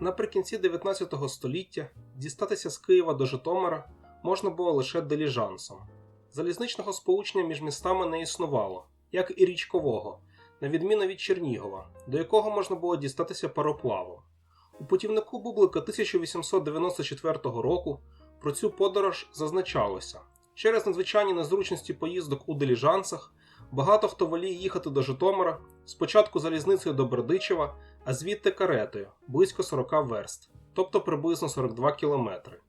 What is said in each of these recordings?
Наприкінці 19 століття дістатися з Києва до Житомира можна було лише диліжансом. Залізничного сполучення між містами не існувало, як і річкового, на відміну від Чернігова, до якого можна було дістатися пароплавом. У путівнику Бублика 1894 року про цю подорож зазначалося. Через надзвичайні незручності поїздок у диліжансах багато хто воліє їхати до Житомира спочатку залізницею до Бердичева, а звідти каретою близько 40 верст, тобто приблизно 42 кілометри.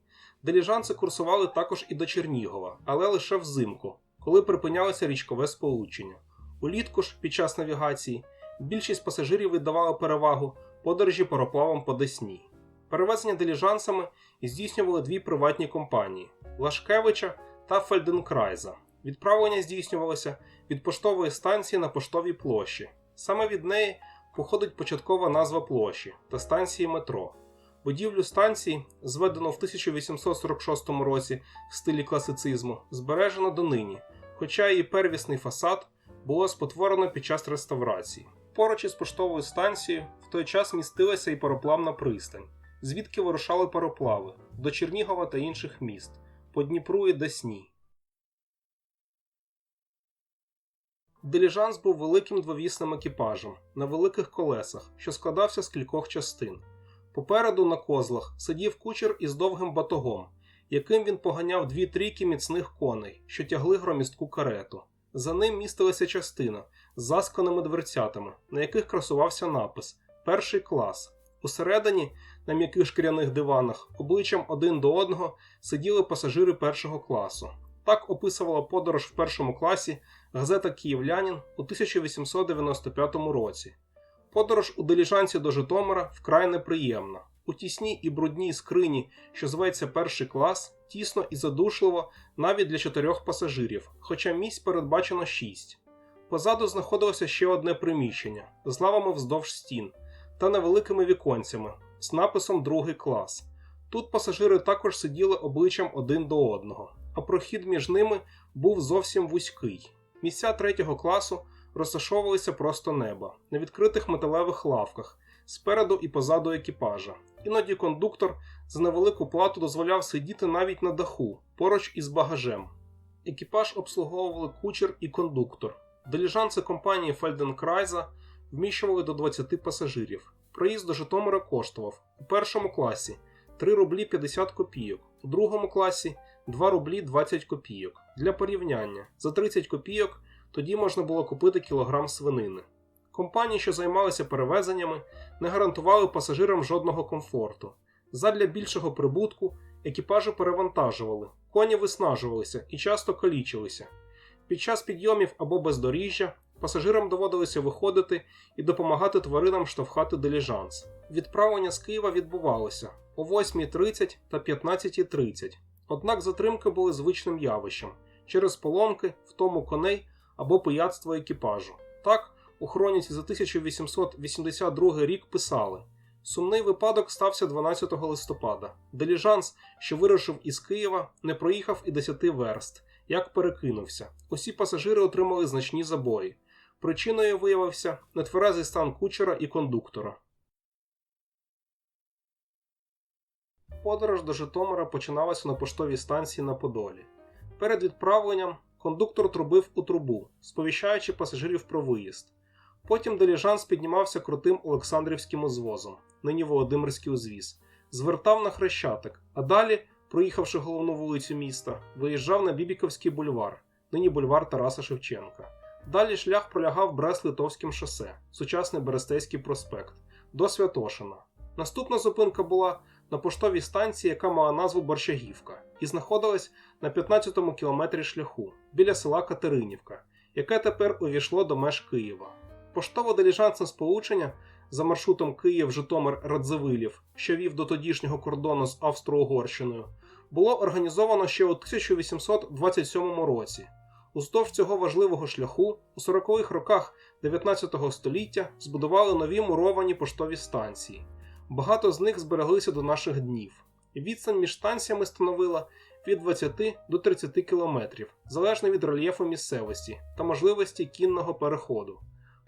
Диліжанси курсували також і до Чернігова, але лише взимку, коли припинялося річкове сполучення. Улітку ж, під час навігації, більшість пасажирів віддавала перевагу подорожі пароплавом по Десні. Перевезення диліжансами здійснювали дві приватні компанії Лашкевича та Фельденкрайза. Відправлення здійснювалося від поштової станції на поштовій площі. Саме від неї походить початкова назва площі та станції метро. Будівлю станції, зведено в 1846 році в стилі класицизму, збережено донині, хоча її первісний фасад було спотворено під час реставрації. Поруч із поштовою станцією в той час містилася і пароплавна пристань, звідки вирушали пароплави до Чернігова та інших міст, по Дніпру і Десні. Диліжанс був великим двовісним екіпажем на великих колесах, що складався з кількох частин. Попереду на козлах сидів кучер із довгим батогом, яким він поганяв дві трійки міцних коней, що тягли громістку карету. За ним містилася частина з засканими дверцятами, на яких красувався напис Перший клас. Усередині, на м'яких шкіряних диванах, обличчям один до одного сиділи пасажири першого класу. Так описувала подорож в першому класі газета Київлянин у 1895 році. Подорож у диліжанці до Житомира вкрай неприємна. У тісній і брудній скрині, що зветься перший клас, тісно і задушливо навіть для чотирьох пасажирів, хоча місць передбачено шість. Позаду знаходилося ще одне приміщення з лавами вздовж стін та невеликими віконцями з написом Другий клас. Тут пасажири також сиділи обличчям один до одного, а прохід між ними був зовсім вузький. Місця третього класу розташовувалися просто неба на відкритих металевих лавках спереду і позаду екіпажа. Іноді кондуктор за невелику плату дозволяв сидіти навіть на даху поруч із багажем. Екіпаж обслуговували кучер і кондуктор. Диліжанси компанії Фельденкрайза вміщували до 20 пасажирів. Проїзд до Житомира коштував у першому класі 3 рублі 50 копійок, у другому класі 2 рублі 20 копійок. Для порівняння за 30 копійок тоді можна було купити кілограм свинини. Компанії, що займалися перевезеннями, не гарантували пасажирам жодного комфорту. Задля більшого прибутку екіпажі перевантажували, коні виснажувалися і часто калічилися. Під час підйомів або бездоріжжя пасажирам доводилося виходити і допомагати тваринам штовхати диліжанс. Відправлення з Києва відбувалося о 8.30 та 15.30, однак затримки були звичним явищем через поломки, втому коней або пияцтво екіпажу. Так, у хроніці за 1882 рік писали: сумний випадок стався 12 листопада. Диліжанс, що вирушив із Києва, не проїхав і 10 верст, як перекинувся. Усі пасажири отримали значні забої. Причиною виявився нетверезий стан кучера і кондуктора. Подорож до Житомира починалася на поштовій станції на Подолі. Перед відправленням кондуктор трубив у трубу, сповіщаючи пасажирів про виїзд. Потім диліжанс піднімався крутим Олександрівським узвозом, нині Володимирський узвіз, звертав на Хрещатик, а далі, проїхавши головну вулицю міста, виїжджав на Бібіковський бульвар, нині бульвар Тараса Шевченка. Далі шлях пролягав Брест-Литовським шосе, сучасний Берестейський проспект, до Святошина. Наступна зупинка була на поштовій станції, яка мала назву Борщагівка, і знаходилась на 15-му кілометрі шляху біля села Катеринівка, яке тепер увійшло до меж Києва. Поштово-диліжансне сполучення за маршрутом Київ-Житомир-Радзивилів, що вів до тодішнього кордону з Австро-Угорщиною, було організовано ще у 1827 році. Уздовж цього важливого шляху у 40-х роках 19 століття збудували нові муровані поштові станції. Багато з них збереглися до наших днів. Відстань між станціями становила від 20 до 30 кілометрів, залежно від рельєфу місцевості та можливості кінного переходу.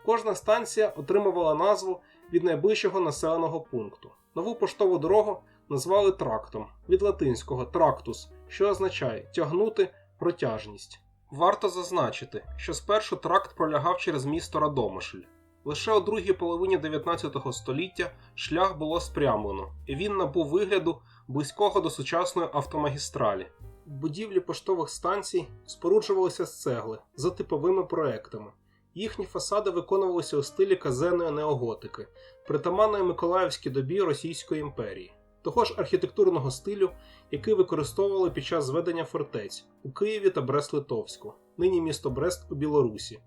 Кожна станція отримувала назву від найближчого населеного пункту. Нову поштову дорогу назвали трактом від латинського трактус, що означає тягнути протяжність. Варто зазначити, що спершу тракт пролягав через місто Радомишль. Лише у другій половині 19 століття шлях було спрямлено, і він набув вигляду близького до сучасної автомагістралі. Будівлі поштових станцій споруджувалися з цегли за типовими проектами. Їхні фасади виконувалися у стилі казенної неоготики, притаманної Миколаївській добі Російської імперії, того ж архітектурного стилю, який використовували під час зведення фортець у Києві та Брест-Литовську, нині місто Брест у Білорусі,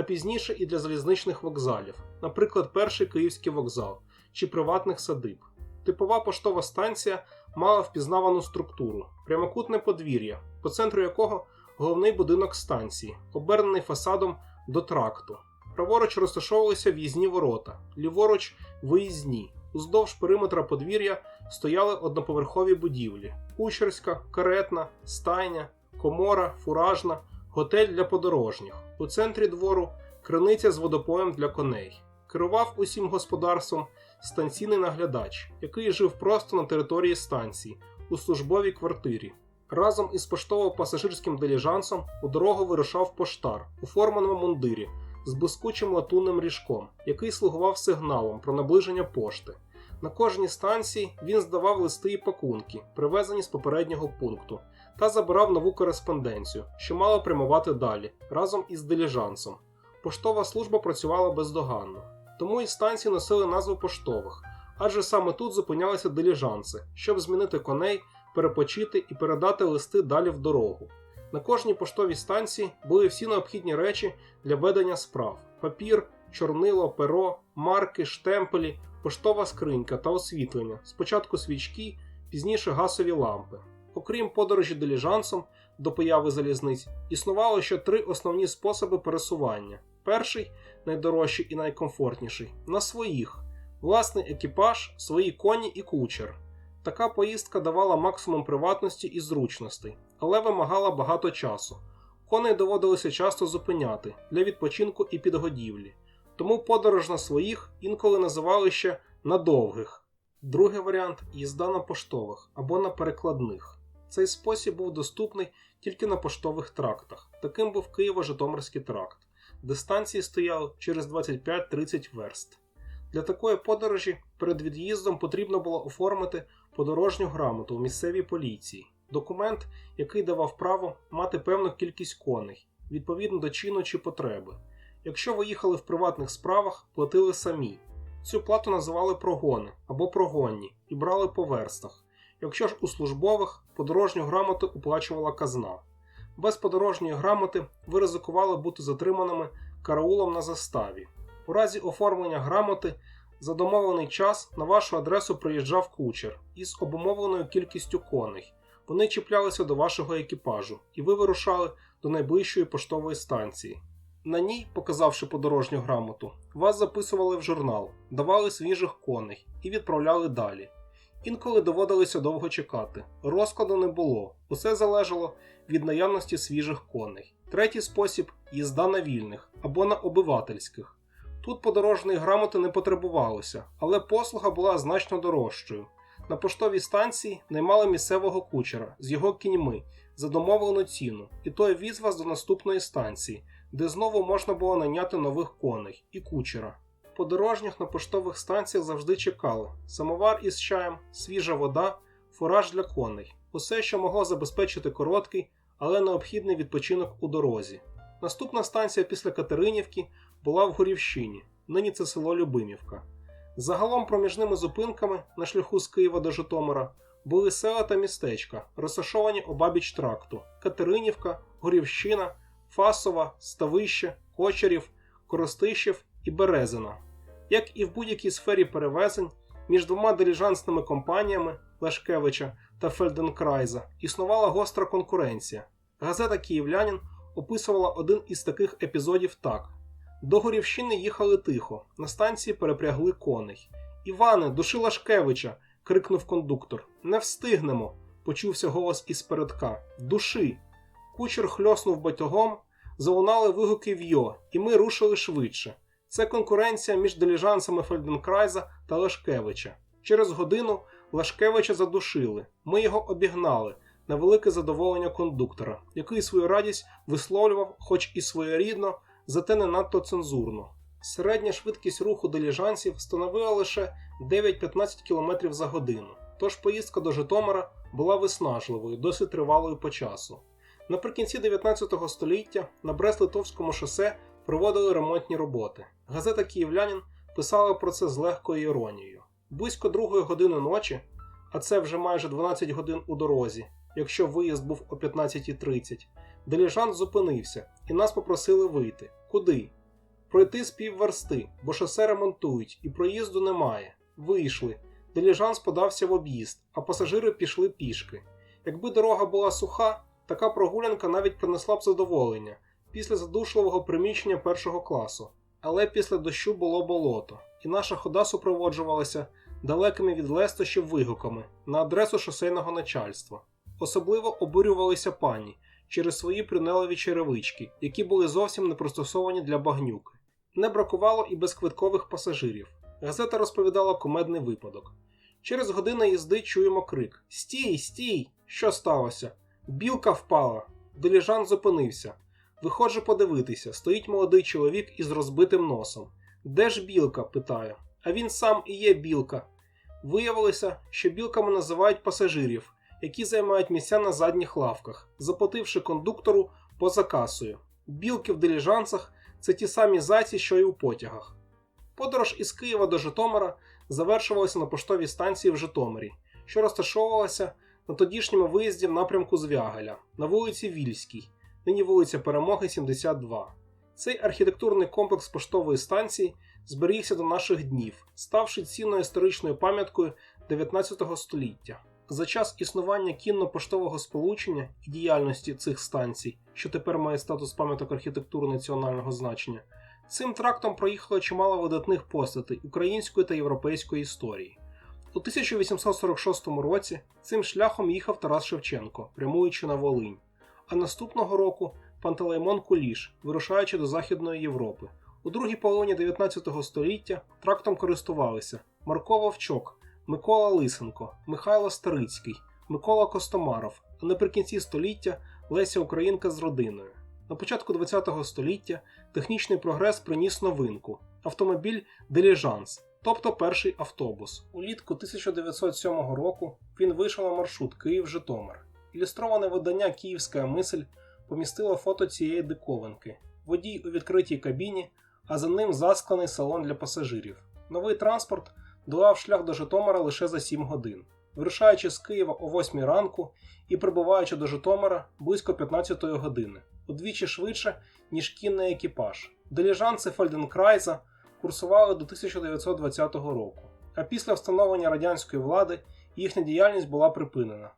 а пізніше і для залізничних вокзалів, наприклад, перший київський вокзал чи приватних садиб. Типова поштова станція мала впізнавану структуру, прямокутне подвір'я, по центру якого головний будинок станції, обернений фасадом до тракту. Праворуч розташовувалися в'їзні ворота, ліворуч виїзні. Уздовж периметра подвір'я стояли одноповерхові будівлі: кучерська, каретна, стайня, комора, фуражна, готель для подорожніх. У центрі двору криниця з водопоєм для коней. Керував усім господарством станційний наглядач, який жив просто на території станції у службовій квартирі. Разом із поштово-пасажирським диліжансом у дорогу вирушав поштар у форманому мундирі з блискучим латунним ріжком, який слугував сигналом про наближення пошти. На кожній станції він здавав листи і пакунки, привезені з попереднього пункту, та забирав нову кореспонденцію, що мала прямувати далі, разом із диліжансом. Поштова служба працювала бездоганно, тому і станції носили назву поштових, адже саме тут зупинялися диліжанси, щоб змінити коней, перепочити і передати листи далі в дорогу. На кожній поштовій станції були всі необхідні речі для ведення справ: папір, чорнило, перо, марки, штемпелі, поштова скринька та освітлення, спочатку свічки, пізніше гасові лампи. Окрім подорожі диліжансом до появи залізниць, існувало ще три основні способи пересування. Перший, найдорожчий і найкомфортніший на своїх, власний екіпаж, свої коні і кучер. Така поїздка давала максимум приватності і зручностей, але вимагала багато часу. Коней доводилося часто зупиняти для відпочинку і підгодівлі, тому подорож на своїх інколи називали ще на довгих. Другий варіант їзда на поштових або на перекладних. Цей спосіб був доступний тільки на поштових трактах. Таким був Києво-Житомирський тракт, де станції стояли через 25-30 верст. Для такої подорожі перед від'їздом потрібно було оформити подорожню грамоту у місцевій поліції, документ, який давав право мати певну кількість коней, відповідно до чину чи потреби. Якщо ви їхали в приватних справах, платили самі. Цю плату називали прогони або прогонні і брали по верстах. Якщо ж у службових подорожню грамоту оплачувала казна. Без подорожньої грамоти ви ризикували бути затриманими караулом на заставі. У разі оформлення грамоти за домовлений час на вашу адресу приїжджав кучер із обумовленою кількістю коней. Вони чіплялися до вашого екіпажу, і ви вирушали до найближчої поштової станції. На ній, показавши подорожню грамоту, вас записували в журнал, давали свіжих коней і відправляли далі. Інколи доводилося довго чекати. Розкладу не було, усе залежало від наявності свіжих коней. Третій спосіб їзда на вільних або на обивательських. Тут подорожної грамоти не потребувалося, але послуга була значно дорожчою. На поштовій станції наймали місцевого кучера з його кіньми за домовлену ціну, і той віз вас до наступної станції, де знову можна було найняти нових коней і кучера. Подорожніх на поштових станціях завжди чекали: самовар із чаєм, свіжа вода, фураж для коней усе, що могло забезпечити короткий, але необхідний відпочинок у дорозі. Наступна станція після Катеринівки була в Горівщині, нині це село Любимівка. Загалом проміжними зупинками на шляху з Києва до Житомира були села та містечка, розташовані обабіч тракту: Катеринівка, Горівщина, Фасова, Ставище, Кочарів, Коростишів і Березина. Як і в будь-якій сфері перевезень, між двома диліжансними компаніями Лешкевича та Фельденкрайза існувала гостра конкуренція. Газета Київлянин описувала один із таких епізодів так: до Горівщини їхали тихо, на станції перепрягли коней. Іване, души Лашкевича. крикнув кондуктор. Не встигнемо. почувся голос із передка. Души. Кучер хльоснув батогом, залунали вигуки в'йо, і ми рушили швидше. Це конкуренція між диліжансами Фельденкрайза та Лашкевича. Через годину Лашкевича задушили. Ми його обігнали на велике задоволення кондуктора, який свою радість висловлював, хоч і своєрідно, зате не надто цензурно. Середня швидкість руху диліжансів становила лише 9-15 км за годину, тож поїздка до Житомира була виснажливою, досить тривалою по часу. Наприкінці 19 століття на Брест-Литовському шосе проводили ремонтні роботи. Газета Київлянин писала про це з легкою іронією. Близько другої години ночі, а це вже майже 12 годин у дорозі, якщо виїзд був о 15.30, диліжанс зупинився, і нас попросили вийти. Куди? Пройти з півверсти, бо шосе ремонтують і проїзду немає. Вийшли. Диліжанс подався в об'їзд, а пасажири пішли пішки. Якби дорога була суха, така прогулянка навіть принесла б задоволення після задушливого приміщення першого класу. Але після дощу було болото, і наша хода супроводжувалася далекими від лестощів вигуками на адресу шосейного начальства. Особливо обурювалися пані через свої принелові черевички, які були зовсім не пристосовані для багнюки. Не бракувало і безквиткових пасажирів. Газета розповідала кумедний випадок. Через годину їзди чуємо крик: Стій, стій! Що сталося? Білка впала. Диліжан зупинився. Виходжу подивитися, стоїть молодий чоловік із розбитим носом. Де ж білка? питаю. А він сам і є білка. Виявилося, що білками називають пасажирів, які займають місця на задніх лавках, заплативши кондуктору поза касою. Білки в диліжансах це ті самі зайці, що й у потягах. Подорож із Києва до Житомира завершувалася на поштовій станції в Житомирі, що розташовувалася на тодішньому виїзді в напрямку Звягеля на вулиці Вільській, нині вулиця Перемоги, 72. Цей архітектурний комплекс поштової станції зберігся до наших днів, ставши цінною історичною пам'яткою 19 століття. За час існування кінно-поштового сполучення і діяльності цих станцій, що тепер має статус пам'яток архітектури національного значення, цим трактом проїхало чимало видатних постатей української та європейської історії. У 1846 році цим шляхом їхав Тарас Шевченко, прямуючи на Волинь, а наступного року Пантелеймон Куліш, вирушаючи до Західної Європи. У другій половині 19 століття трактом користувалися Марко Вовчок, Микола Лисенко, Михайло Старицький, Микола Костомаров, а наприкінці століття Леся Українка з родиною. На початку ХХ століття технічний прогрес приніс новинку автомобіль Диліжанс, тобто перший автобус. Улітку 1907 року він вийшов на маршрут Київ-Житомир. Ілюстроване видання Київська мисль помістило фото цієї диковинки, водій у відкритій кабіні, а за ним засклений салон для пасажирів. Новий транспорт долав шлях до Житомира лише за 7 годин, вирушаючи з Києва о 8 ранку і прибуваючи до Житомира близько 15 години, удвічі швидше, ніж кінний екіпаж. Деліжанці Фельденкрайза курсували до 1920 року, а після встановлення радянської влади їхня діяльність була припинена.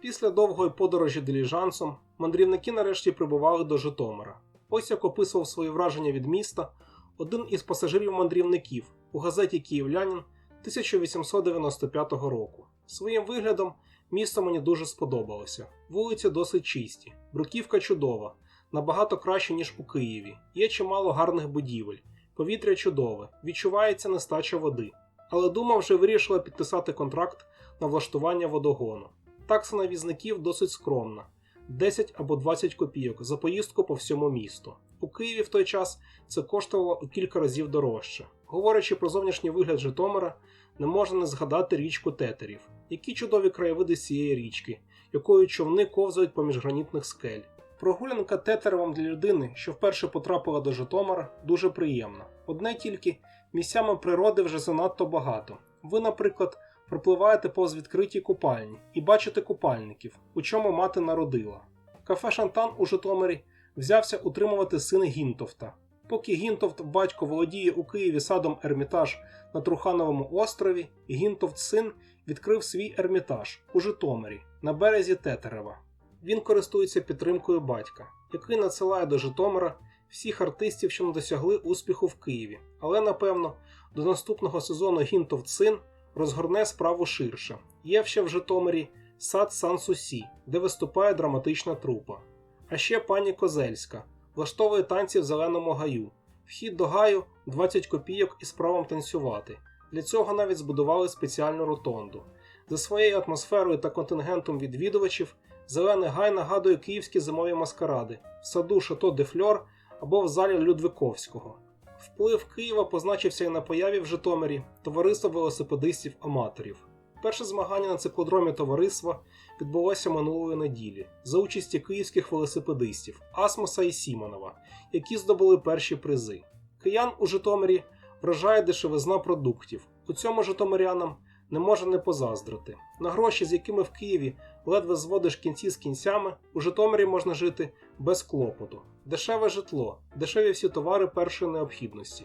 Після довгої подорожі диліжансом мандрівники нарешті прибували до Житомира. Ось як описував свої враження від міста один із пасажирів-мандрівників у газеті Київлянин 1895 року. Своїм виглядом місто мені дуже сподобалося. Вулиці досить чисті, бруківка чудова, набагато краще, ніж у Києві. Є чимало гарних будівель, повітря чудове, відчувається нестача води. Але дума вже вирішила підписати контракт на влаштування водогону. Такса на візників досить скромна 10 або 20 копійок за поїздку по всьому місту. У Києві в той час це коштувало у кілька разів дорожче. Говорячи про зовнішній вигляд Житомира, не можна не згадати річку Тетерів. Які чудові краєвиди цієї річки, якою човни ковзають поміж гранітних скель. Прогулянка Тетеревом для людини, що вперше потрапила до Житомира, дуже приємна. Одне тільки місцями природи вже занадто багато. Ви, наприклад, пропливаєте повз відкриті купальні і бачите купальників, у чому мати народила. Кафе Шантан у Житомирі взявся утримувати син Гінтовта. Поки Гінтовт батько володіє у Києві садом Ермітаж на Трухановому острові, Гінтовт син відкрив свій ермітаж у Житомирі на березі Тетерева. Він користується підтримкою батька, який надсилає до Житомира всіх артистів, що не досягли успіху в Києві. Але напевно до наступного сезону Гінтовт син розгорне справу ширше. Є ще в Житомирі сад Сан Сусі, де виступає драматична трупа. А ще пані Козельська, влаштовує танці в зеленому гаю. Вхід до гаю 20 копійок із правом танцювати. Для цього навіть збудували спеціальну ротонду. За своєю атмосферою та контингентом відвідувачів Зелений гай нагадує київські зимові маскаради в саду Шато де Фльор або в залі Людвиковського. Вплив Києва позначився і на появі в Житомирі товариства велосипедистів-аматорів. Перше змагання на циклодромі товариства відбулося минулої неділі за участі київських велосипедистів Асмоса і Сімонова, які здобули перші призи. Киян у Житомирі вражає дешевизна продуктів. У цьому житомирянам не може не позаздрити. На гроші, з якими в Києві ледве зводиш кінці з кінцями, у Житомирі можна жити без клопоту. Дешеве житло, дешеві всі товари першої необхідності.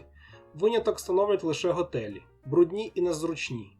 Виняток становлять лише готелі, брудні і незручні.